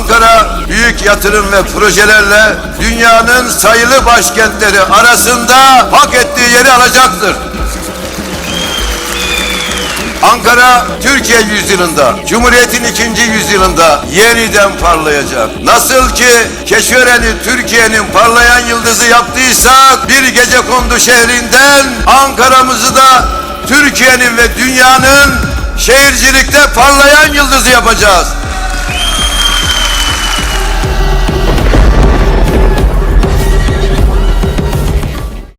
Ankara büyük yatırım ve projelerle dünyanın sayılı başkentleri arasında hak ettiği yeri alacaktır. Ankara Türkiye yüzyılında, Cumhuriyet'in ikinci yüzyılında yeniden parlayacak. Nasıl ki Keşören'i Türkiye'nin parlayan yıldızı yaptıysak bir gece kondu şehrinden Ankara'mızı da Türkiye'nin ve dünyanın şehircilikte parlayan yıldızı yapacağız.